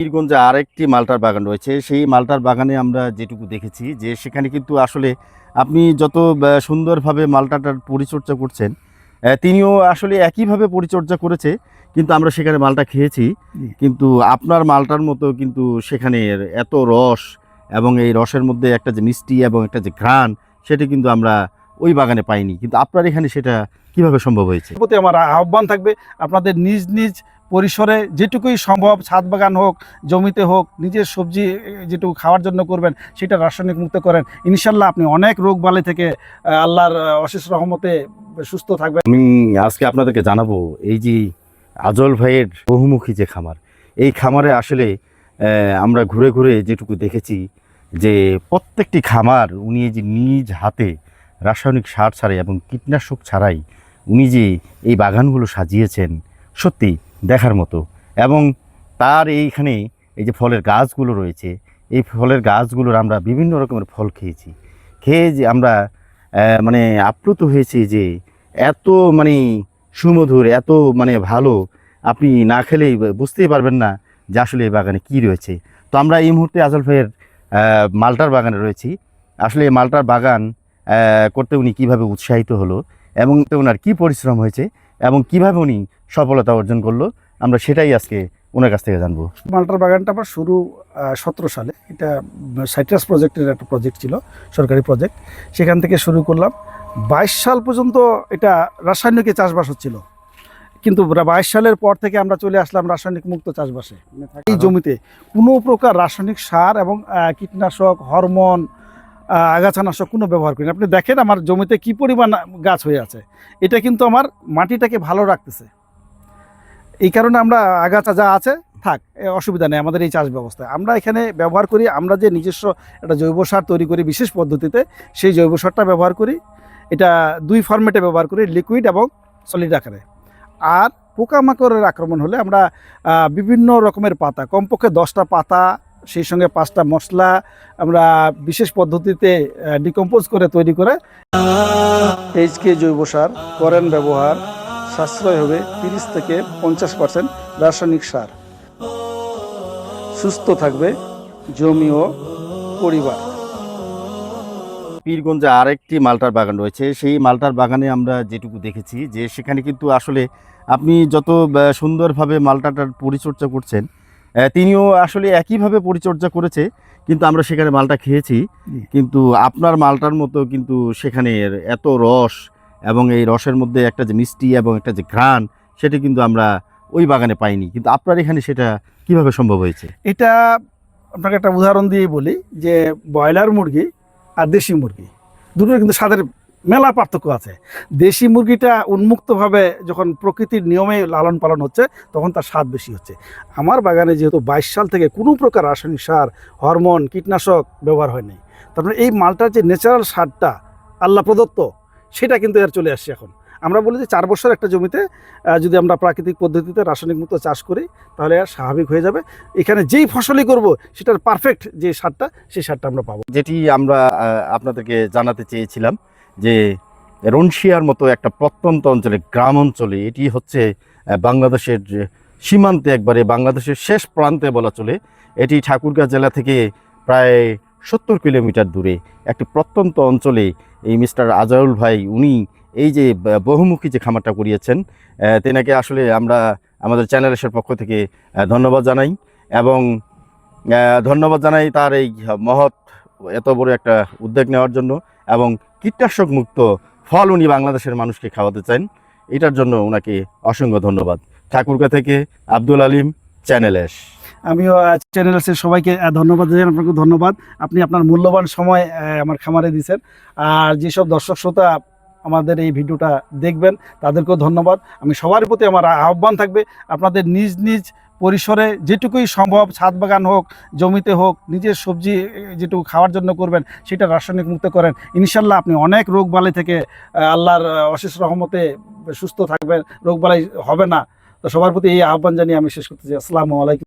পীরগঞ্জে আরেকটি মালটার বাগান রয়েছে। সেই মালটার বাগানে আমরা যেটুকু দেখেছি যে সেখানে কিন্তু আসলে আপনি যত সুন্দরভাবে মালটাটার পরিচর্যা করছেন তিনিও আসলে একইভাবে পরিচর্যা করেছে কিন্তু আমরা সেখানে মালটা খেয়েছি। কিন্তু আপনার মালটার মতো কিন্তু সেখানে এত রস এবং এই রসের মধ্যে একটা যে মিষ্টি এবং একটা যে ঘ্রাণ সেটা কিন্তু আমরা ওই বাগানে পাইনি। কিন্তু আপনার এখানে সেটা কীভাবে সম্ভব হয়েছে? প্রতি আমার আহ্বান থাকবে আপনাদের নিজ নিজ পরিসরে যেটুকুই সম্ভব ছাদ বাগান হোক, জমিতে হোক, নিজের সবজি যেটুকু খাওয়ার জন্য করবেন, সেটা রাসায়নিক মুক্ত করেন। ইনশাল্লাহ আপনি অনেক রোগ বালাই থেকে আল্লাহর অশেষ রহমতে সুস্থ থাকবেন। আমি আজকে আপনাদেরকে জানাব এই যে আজল ভাইয়ের বহুমুখী যে খামার, এই খামারে আসলে আমরা ঘুরে ঘুরে যেটুকু দেখেছি যে প্রত্যেকটি খামার উনি যে নিজ হাতে রাসায়নিক সার ছাড়াই এবং কীটনাশক ছাড়াই উনি যে এই বাগানগুলো সাজিয়েছেন সত্যি দেখার মতো। এবং তার এইখানে এই যে ফলের গাছগুলো রয়েছে, এই ফলের গাছগুলোর আমরা বিভিন্ন রকমের ফল খেয়েছি। খেয়ে যে আমরা মানে আপ্লুত হয়েছি যে এত মানে সুমধুর, এত মানে ভালো, আপনি না খেলেই বুঝতেই পারবেন না যে আসলে এই বাগানে কি রয়েছে। তো আমরা এই মুহূর্তে আজল ভাইয়ের মালটার বাগানে রয়েছি। আসলে এই মালটার বাগান করতে উনি কীভাবে উৎসাহিত হলো এবং ওনার কি পরিশ্রম হয়েছে এবং কীভাবে উনি সফলতা অর্জন করল, আমরা সেটাই আজকে ওনার কাছ থেকে জানব। মালটার বাগানটা আমার শুরু সতেরো সালে। এটা সাইট্রাস প্রজেক্টের একটা প্রজেক্ট ছিল, সরকারি প্রজেক্ট সেখান থেকে শুরু করলাম। বাইশ সাল পর্যন্ত এটা রাসায়নিকে চাষবাস হচ্ছিল। কিন্তু বাইশ সালের পর থেকে আমরা চলে আসলাম রাসায়নিক মুক্ত চাষবাসে। এই জমিতে কোনো প্রকার রাসায়নিক সার এবং কীটনাশক, হরমোন আগাছানাশক কোনো ব্যবহার করি। আপনি দেখেন আমার জমিতে কি পরিমাণ গাছ হয়ে আছে। এটা কিন্তু আমার মাটিটাকে ভালো রাখতেছে। এই কারণে আমরা আগাছা যা আছে, থাক অসুবিধা নেই, আমাদের এই চাষ ব্যবস্থায় আমরা এখানে ব্যবহার করি, আমরা যে নিজস্ব একটা জৈব সার তৈরি করি বিশেষ পদ্ধতিতে, সেই জৈব সারটা ব্যবহার করি। এটা দুই ফর্মেটে ব্যবহার করি লিকুইড এবং সলিড আকারে। আর পোকামাকড়ের আক্রমণ হলে আমরা বিভিন্ন রকমের পাতা, কমপক্ষে দশটা পাতা সেই সঙ্গে পাঁচটা মশলা আমরা বিশেষ পদ্ধতিতে ডিকম্পোজ করে তৈরি করে এইচকে জৈব সার, করেন ব্যবহার, সাশ্রয় হবে তিরিশ থেকে পঞ্চাশ পার্সেন্ট রাসায়নিক সার। সুস্থ থাকবে জমি ও পরিবার। পীরগঞ্জে আরেকটি মালটার বাগান রয়েছে। সেই মালটার বাগানে আমরা যেটুকু দেখেছি যে সেখানে কিন্তু আসলে আপনি যত সুন্দরভাবে মালটাটার পরিচর্যা করছেন তিনিও আসলে একইভাবে পরিচর্যা করেছে কিন্তু আমরা সেখানে মালটা খেয়েছি। কিন্তু আপনার মালটার মতো কিন্তু সেখানে এত রস এবং এই রসের মধ্যে একটা যে মিষ্টি এবং একটা যে ঘ্রাণ সেটা কিন্তু আমরা ওই বাগানে পাইনি। কিন্তু আপনার এখানে সেটা কীভাবে সম্ভব হয়েছে? এটা আপনাকে একটা উদাহরণ দিয়ে বলি যে ব্রয়লার মুরগি আর দেশি মুরগি দুটোর কিন্তু স্বাদের মেলা পার্থক্য আছে। দেশি মুরগিটা উন্মুক্তভাবে যখন প্রকৃতির নিয়মে লালন পালন হচ্ছে, তখন তার স্বাদ বেশি হচ্ছে। আমার বাগানে যেহেতু বাইশ সাল থেকে কোনো প্রকার রাসায়নিক সার, হরমোন, কীটনাশক ব্যবহার হয়নি তারপরে এই মালটার যে ন্যাচারাল সারটা আল্লাহ প্রদত্ত, সেটা কিন্তু এর চলে আসছে এখন। আমরা বলি যে চার বছর একটা জমিতে যদি আমরা প্রাকৃতিক পদ্ধতিতে রাসায়নিক মুক্ত চাষ করি, তাহলে আর স্বাভাবিক হয়ে যাবে। এখানে যেই ফসলই করব, সেটার পারফেক্ট যে সারটা, সেই সারটা আমরা পাবো। যেটি আমরা আপনাদেরকে জানাতে চেয়েছিলাম যে রনশিয়ার মতো একটা প্রত্যন্ত অঞ্চলে, গ্রাম অঞ্চলে, এটি হচ্ছে বাংলাদেশের সীমান্তে একবারে বাংলাদেশের শেষ প্রান্তে বলা চলে, এটি ঠাকুরগাঁ জেলা থেকে প্রায় সত্তর কিলোমিটার দূরে। একটি প্রত্যন্ত অঞ্চলে, এই মিস্টার আজারুল ভাই, উনি এই যে বহুমুখী যে খামারটা করিয়েছেন তেনাকে আসলে আমরা আমাদের চ্যানেলের পক্ষ থেকে ধন্যবাদ জানাই এবং ধন্যবাদ জানাই তার এই মহৎ এত বড় একটা উদ্যোগ নেওয়ার জন্য এবং কীটনাশক মুক্ত ফল উনি বাংলাদেশের মানুষকে খাওয়াতে চান, এটার জন্য ওনাকে অসংখ্য ধন্যবাদ। ঠাকুরকা থেকে আব্দুল আলিম চ্যানেলেস আমিও চ্যানেলের সবাইকে ধন্যবাদ আপনাকে ধন্যবাদ। আপনি আপনার মূল্যবান সময় আমার খামারে দিয়েছেন। আর যেসব দর্শক শ্রোতা আমাদের এই ভিডিওটা দেখবেন, তাদেরকেও ধন্যবাদ। আমি সবার প্রতি আমার আহ্বান থাকবে, আপনাদের নিজ নিজ পরিসরে যেটুকুই সম্ভব ছাদ বাগান হোক, জমিতে হোক, নিজের সবজি যেটুকু খাওয়ার জন্য করবেন, সেটা রাসায়নিক মুক্ত করেন। ইনশাল্লাহ আপনি অনেক রোগ বালাই থেকে আল্লাহর অশেষ রহমতে সুস্থ থাকবেন, রোগ বালাই হবে না। তো সবার প্রতি এই আহ্বান জানিয়ে আমি শেষ করতে চাই আসসালামু আলাইকুম।